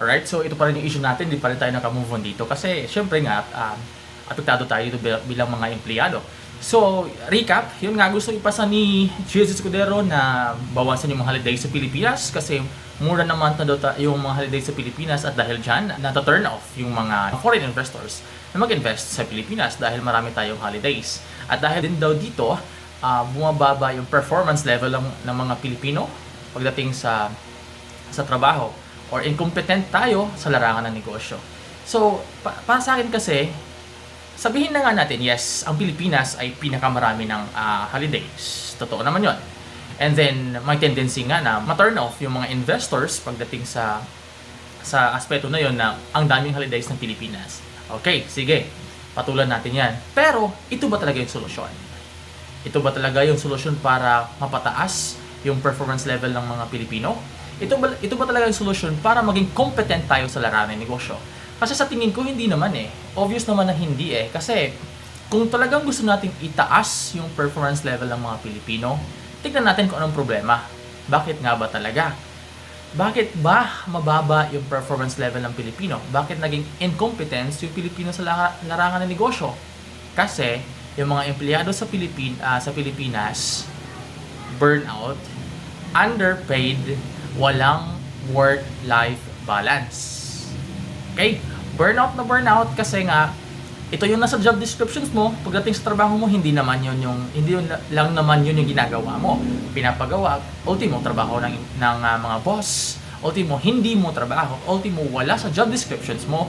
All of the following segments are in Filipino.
Alright, so ito pa rin yung issue natin, hindi pa rin tayo nakamove on dito kasi syempre nga, um, apektado tayo dito bil- bilang mga empleyado. So, recap, yun nga gusto ipasa ni Jesus Escudero na bawasan yung mga holidays sa Pilipinas kasi mura naman na daw yung mga holidays sa Pilipinas at dahil dyan, nata-turn off yung mga foreign investors na mag-invest sa Pilipinas dahil marami tayong holidays. At dahil din daw dito, ah, bumababa yung performance level ng, ng mga Pilipino pagdating sa sa trabaho or incompetent tayo sa larangan ng negosyo. So, pa- para sa akin kasi, sabihin na nga natin, yes, ang Pilipinas ay pinakamarami ng ah, holidays. Totoo naman yon. And then, may tendency nga na ma-turn off yung mga investors pagdating sa sa aspeto na yon na ang daming holidays ng Pilipinas. Okay, sige. Patulan natin yan. Pero, ito ba talaga yung solusyon? Ito ba talaga yung solusyon para mapataas yung performance level ng mga Pilipino? Ito ba, ito ba talaga yung solusyon para maging competent tayo sa larangan ng negosyo? Kasi sa tingin ko, hindi naman eh. Obvious naman na hindi eh. Kasi kung talagang gusto nating itaas yung performance level ng mga Pilipino, tignan natin kung anong problema. Bakit nga ba talaga? Bakit ba mababa yung performance level ng Pilipino? Bakit naging incompetence yung Pilipino sa lara- larangan ng negosyo? Kasi yung mga empleyado sa Pilipin ah, sa Pilipinas burnout, underpaid, walang work-life balance. Okay? Burnout na burnout kasi nga ito yung nasa job descriptions mo, pagdating sa trabaho mo, hindi naman yun yung, hindi yun lang naman yun yung ginagawa mo. Pinapagawa, ultimo, trabaho ng, ng ah, mga boss. Ultimo, hindi mo trabaho. Ultimo, wala sa job descriptions mo,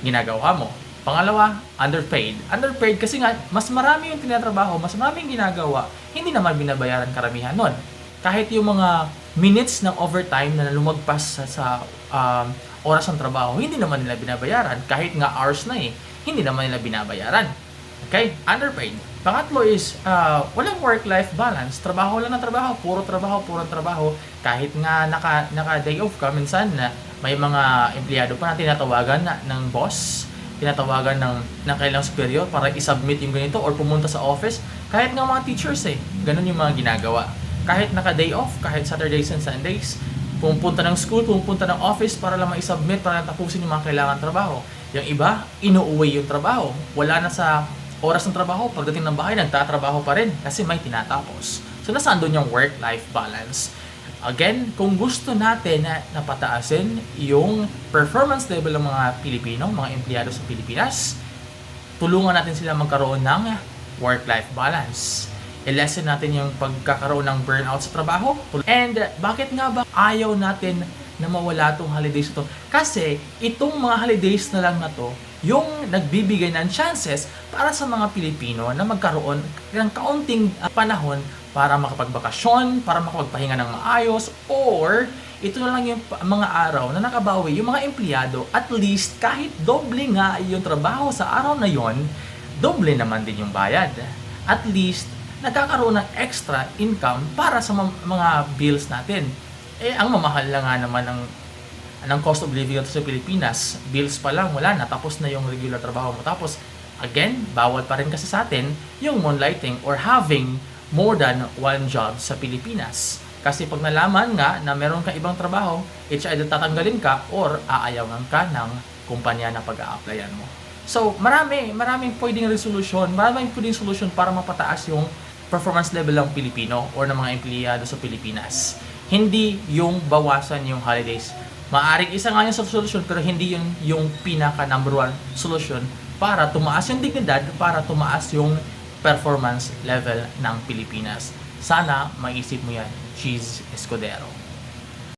ginagawa mo. Pangalawa, underpaid. Underpaid kasi nga, mas marami yung tinatrabaho, mas marami yung ginagawa, hindi naman binabayaran karamihan nun. Kahit yung mga minutes ng overtime na lumagpas sa, sa um, oras ng trabaho, hindi naman nila binabayaran. Kahit nga hours na eh, hindi naman nila binabayaran. Okay? Underpaid. Pangatlo is, uh, walang work-life balance. Trabaho lang na trabaho. Puro trabaho, puro trabaho. Kahit nga naka, naka-day off ka, minsan na may mga empleyado pa na tinatawagan na, ng boss, tinatawagan ng, ng kailang superior para i-submit yung ganito or pumunta sa office. Kahit nga mga teachers eh, ganun yung mga ginagawa. Kahit naka-day off, kahit Saturdays and Sundays, pumunta ng school, pumunta ng office para lang ma-submit, para tapusin yung mga kailangan trabaho. Yung iba, inuuwi yung trabaho. Wala na sa oras ng trabaho. Pagdating ng bahay, nagtatrabaho pa rin kasi may tinatapos. So, nasaan doon yung work-life balance? Again, kung gusto natin na napataasin yung performance level ng mga Pilipino, mga empleyado sa Pilipinas, tulungan natin sila magkaroon ng work-life balance. I-lessen natin yung pagkakaroon ng burnout sa trabaho. And bakit nga ba ayaw natin na mawala tong holidays ito? Kasi itong mga holidays na lang na to, yung nagbibigay ng chances para sa mga Pilipino na magkaroon ng kaunting uh, panahon para makapagbakasyon, para makapagpahinga ng maayos, or ito na lang yung mga araw na nakabawi yung mga empleyado, at least kahit doble nga yung trabaho sa araw na yon, doble naman din yung bayad. At least, nagkakaroon ng extra income para sa mga bills natin. Eh, ang mamahal lang nga naman ng ng cost of living sa Pilipinas, bills pa lang, wala na, tapos na yung regular trabaho mo. Tapos, again, bawal pa rin kasi sa atin yung moonlighting or having more than one job sa Pilipinas. Kasi pag nalaman nga na meron kang ibang trabaho, it's either tatanggalin ka or aayawan ka ng kumpanya na pag-a-applyan mo. So, marami, maraming pwedeng resolution, maraming pwedeng solution para mapataas yung performance level ng Pilipino or ng mga empleyado sa Pilipinas. Hindi yung bawasan yung holidays. Maaring isa nga yung solution pero hindi yung, yung pinaka number one solution para tumaas yung dignidad, para tumaas yung performance level ng Pilipinas. Sana maisip mo yan, Cheese Escudero.